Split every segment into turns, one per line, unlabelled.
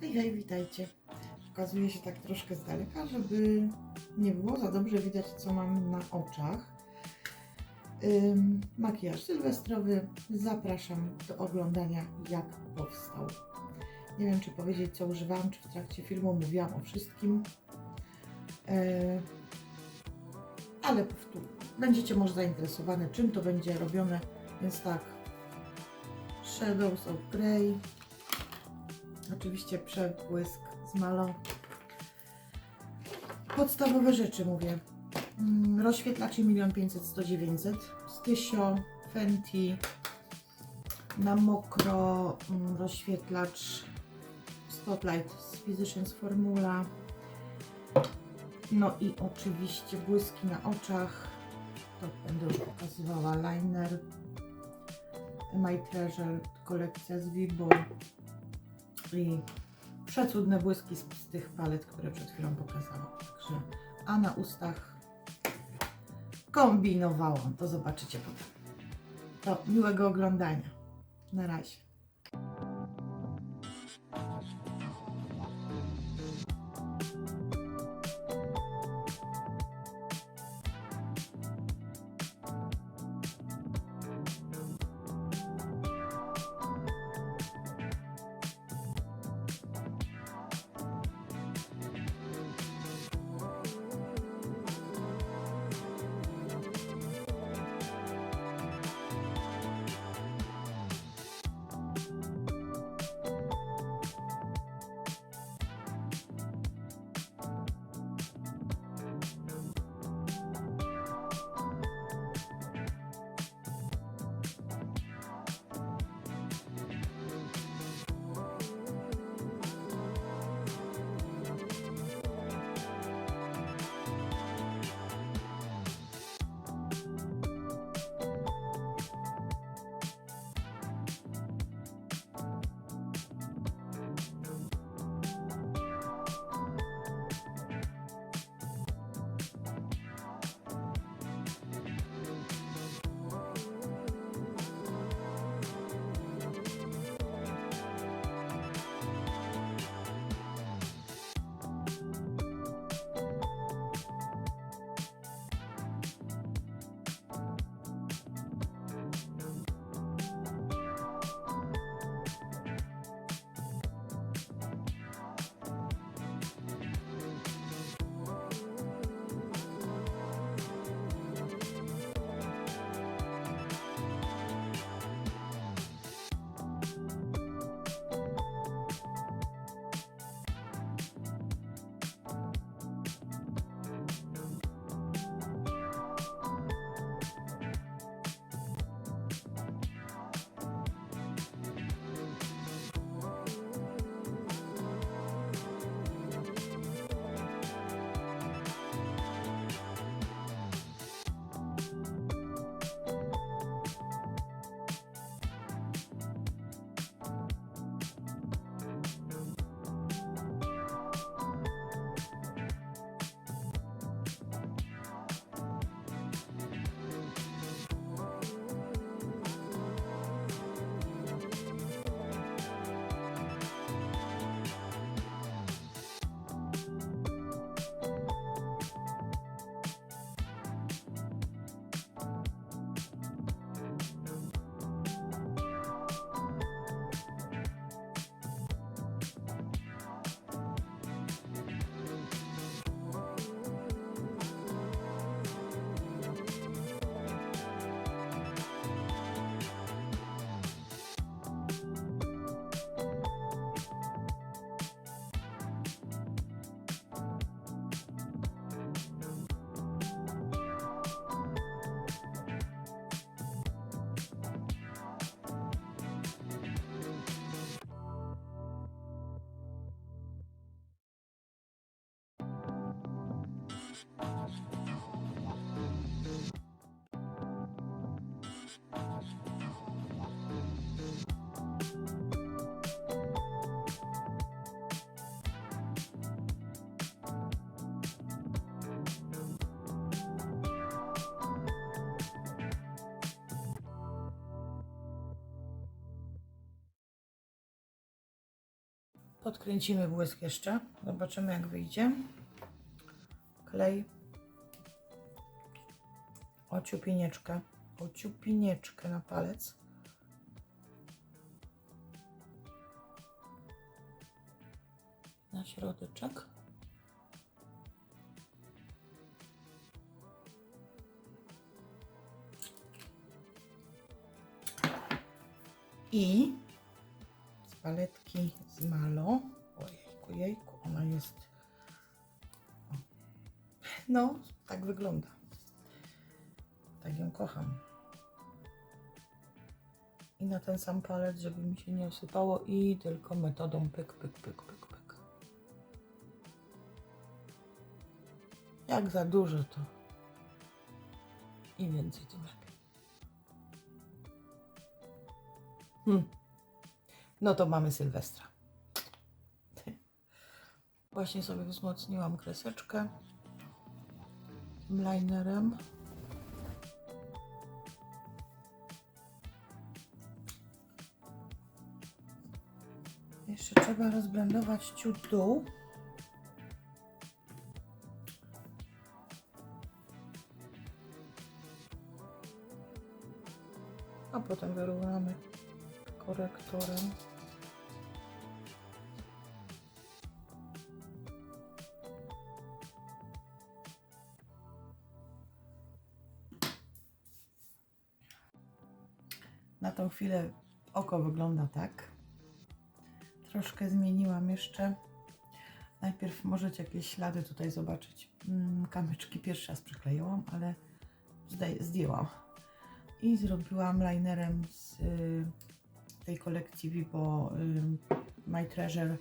Hej, hej, witajcie. Pokazuję się tak troszkę z daleka, żeby nie było za dobrze widać, co mam na oczach. Ym, makijaż sylwestrowy. Zapraszam do oglądania, jak powstał. Nie wiem, czy powiedzieć, co używałam, czy w trakcie filmu mówiłam o wszystkim. E, ale powtórzę. Będziecie może zainteresowane, czym to będzie robione. Więc tak, Shadows of Grey, Oczywiście przebłysk z malą. Podstawowe rzeczy mówię. Rozświetlacze 1 500 100 900 Stysio, Fenty, na mokro mm, rozświetlacz Spotlight z Physicians Formula. No i oczywiście błyski na oczach. To będę już pokazywała. Liner. My Treasure, kolekcja z Vibo i przecudne błyski z, z tych palet, które przed chwilą pokazałam. Także, a na ustach kombinowałam, to zobaczycie potem. To miłego oglądania. Na razie. Podkręcimy błysk jeszcze. Zobaczymy jak wyjdzie. Klej. Ociupinieczkę. Ociupinieczkę na palec. Na środeczek. I z paletki z Malo. Ojejku, jejku, ona jest. No, tak wygląda. Tak ją kocham. I na ten sam palec, żeby mi się nie osypało i tylko metodą pyk, pyk, pyk, pyk, pyk. Jak za dużo to im więcej tym lepiej. Hmm. No to mamy Sylwestra. Właśnie sobie wzmocniłam kreseczkę linerem. Jeszcze trzeba rozblendować ciut dół. A potem wyrównamy korektorem. Na tą chwilę oko wygląda tak. Troszkę zmieniłam jeszcze. Najpierw możecie jakieś ślady tutaj zobaczyć. Mm, Kamyczki pierwszy raz przykleiłam, ale zdjęłam. I zrobiłam linerem z y, tej kolekcji Vivo y, My Treasure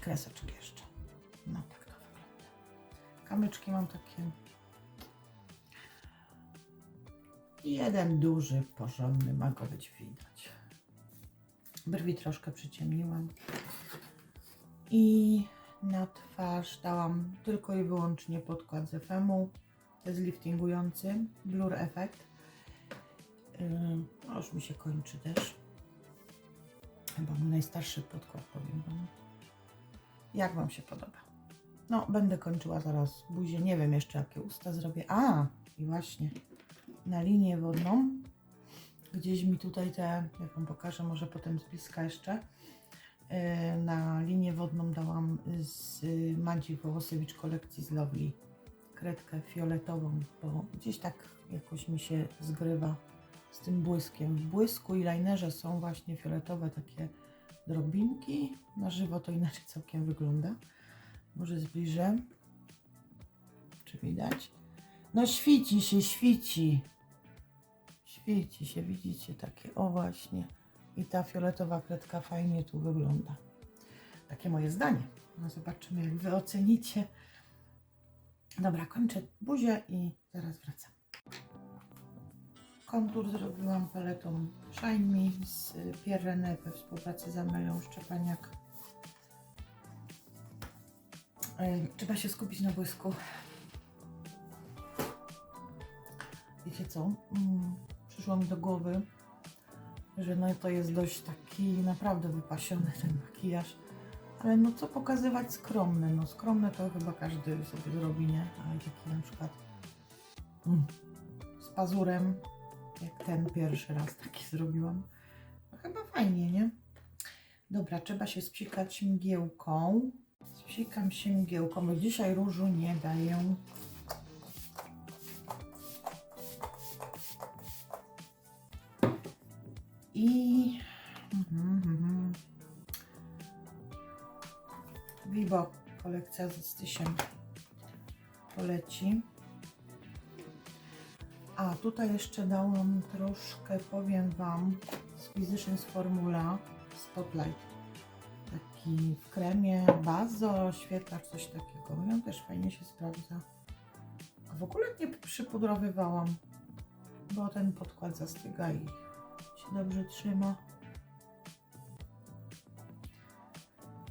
kreseczki jeszcze. No tak to wygląda. Kamyczki mam takie jeden duży, porządny, ma go być widać. Brwi troszkę przyciemniłam. I na twarz dałam tylko i wyłącznie podkład z FM-u. To jest liftingujący, blur efekt. Yy, już mi się kończy też. Chyba mój najstarszy podkład, powiem Wam. Jak Wam się podoba? No, będę kończyła zaraz buzię. Nie wiem jeszcze, jakie usta zrobię. A, i właśnie na linię wodną. Gdzieś mi tutaj te, jak Wam pokażę, może potem z bliska jeszcze. Yy, Na linię wodną dałam z Madzi Wołosewicz kolekcji z Lovely kredkę fioletową, bo gdzieś tak jakoś mi się zgrywa z tym błyskiem. W błysku i linerze są właśnie fioletowe takie drobinki. Na żywo to inaczej całkiem wygląda. Może zbliżę. Czy widać? No świeci się, świeci. Świeci się, widzicie, takie, o właśnie. I ta fioletowa kredka fajnie tu wygląda. Takie moje zdanie. No zobaczymy, jak Wy ocenicie. Dobra, kończę buzię i zaraz wracam. Kontur zrobiłam paletą Shine Me z Pierre René we współpracy z Amelią Szczepaniak. Trzeba się skupić na błysku. Wiecie co? Mm, przyszło mi do głowy, że no to jest dość taki naprawdę wypasiony ten makijaż. Ale no co pokazywać skromne? No skromne to chyba każdy sobie zrobi, nie? Ale taki na przykład mm, z pazurem, jak ten pierwszy raz taki zrobiłam. No chyba fajnie, nie? Dobra, trzeba się spsikać mgiełką. Spsikam się mgiełką, bo dzisiaj różu nie daję. I... Mhm. Vivo kolekcja z stysiem poleci. A tutaj jeszcze dałam troszkę, powiem Wam, z Physicians Formula Spotlight. Taki w kremie, bazo, świetlacz, coś takiego. I on też fajnie się sprawdza. A w ogóle nie przypudrowywałam, bo ten podkład zastyga i się dobrze trzyma.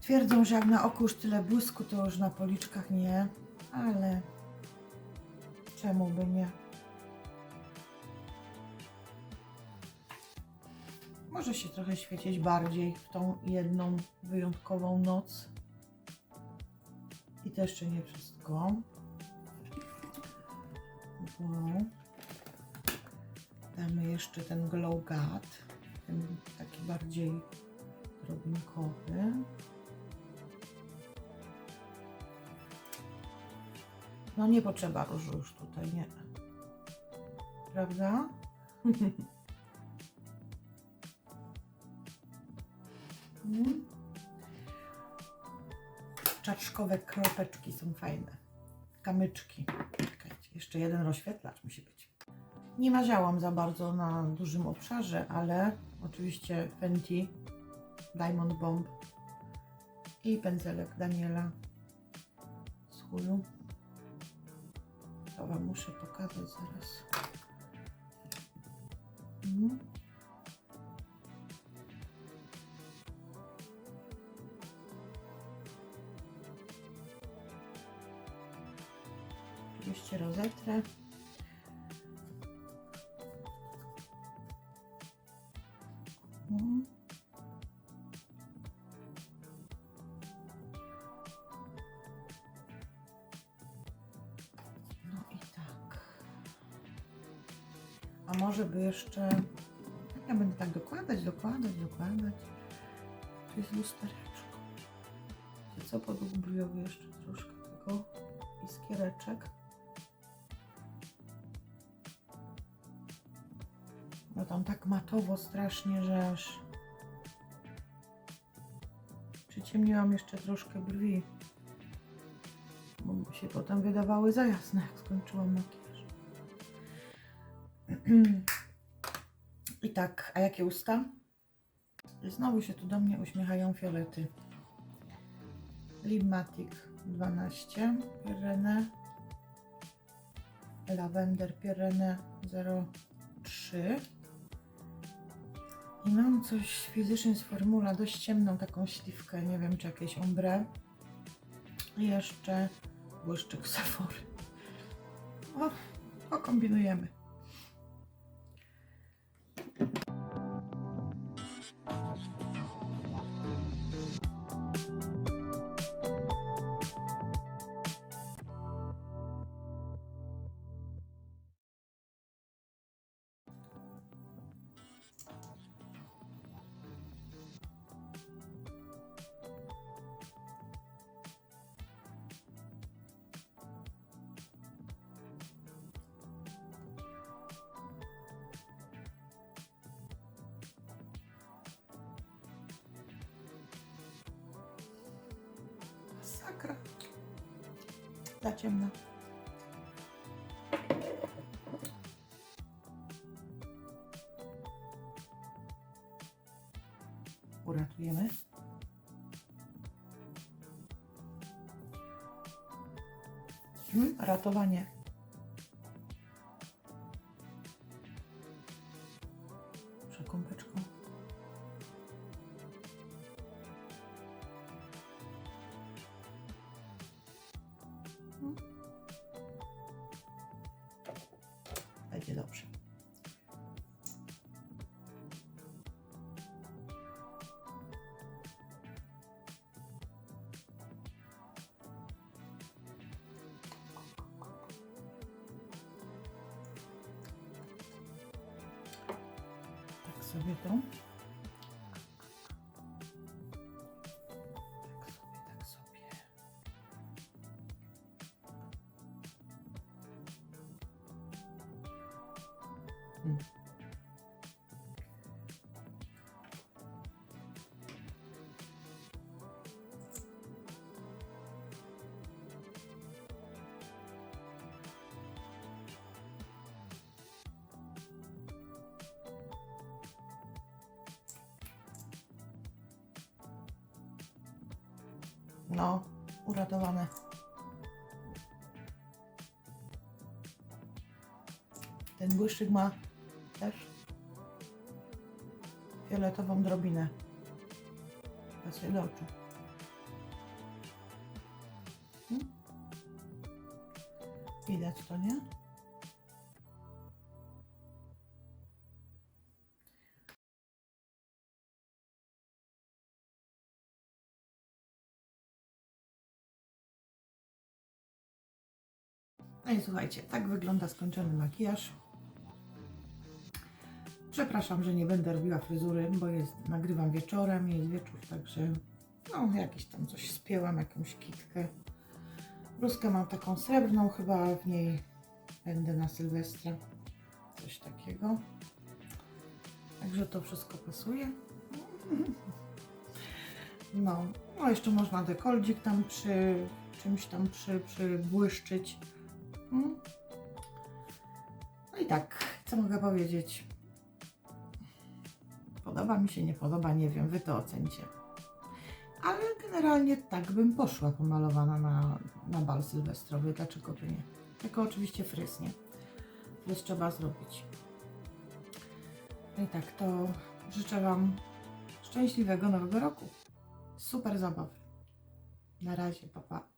Twierdzą, że jak na oku już tyle błysku, to już na policzkach nie, ale czemu by nie? Może się trochę świecić bardziej w tą jedną wyjątkową noc. I to jeszcze nie wszystko. Bo damy jeszcze ten glow gat, ten taki bardziej drobinkowy. No nie potrzeba różu już tutaj, nie. Prawda? Mm. Czaczkowe kropeczki są fajne. Kamyczki. Czekajcie, jeszcze jeden rozświetlacz musi być. Nie maziałam za bardzo na dużym obszarze, ale oczywiście Fenty Diamond Bomb i pędzelek Daniela z Hulu. To Wam muszę pokazać zaraz. Mhm. Oczywiście rozetrę. A może by jeszcze... Ja będę tak dokładać, dokładać, dokładać. Tu jest lustereczko. Co? Podubrujowy jeszcze troszkę tego iskiereczek. No tam tak matowo strasznie, że aż przyciemniłam jeszcze troszkę brwi. Bo mi się potem wydawały za jasne, jak skończyłam makijaż. I tak, a jakie usta? Znowu się tu do mnie uśmiechają fiolety. Libmatic 12, Pirene, Lavender Pirene 03. I mam coś w Physicians Formula, dość ciemną taką śliwkę, nie wiem czy jakieś ombre. I jeszcze błyszczyk Sephory. O, pokombinujemy. Za ciemna. Uratujemy. Hmm, ratowanie. Będzie dobrze. Tak sobie to. No, uratowane. Ten błyszczyk ma też fioletową drobinę. Pasuje do oczu. Hmm? Widać to, nie? No i słuchajcie, tak wygląda skończony makijaż. Przepraszam, że nie będę robiła fryzury, bo jest, nagrywam wieczorem, jest wieczór, także no jakieś tam coś spięłam, jakąś kitkę. Bluzkę mam taką srebrną, chyba w niej będę na Sylwestra. Coś takiego. Także to wszystko pasuje. No, no jeszcze można dekoldzik tam przy czymś tam przy, przybłyszczyć. Mm. No i tak, co mogę powiedzieć? Podoba mi się, nie podoba, nie wiem, wy to ocencie. Ale generalnie tak bym poszła pomalowana na, na bal sylwestrowy, dlaczego by nie? Tylko oczywiście fryz, nie? Fryz trzeba zrobić. No i tak, to życzę Wam szczęśliwego nowego roku. Super zabawy. Na razie, papa. Pa.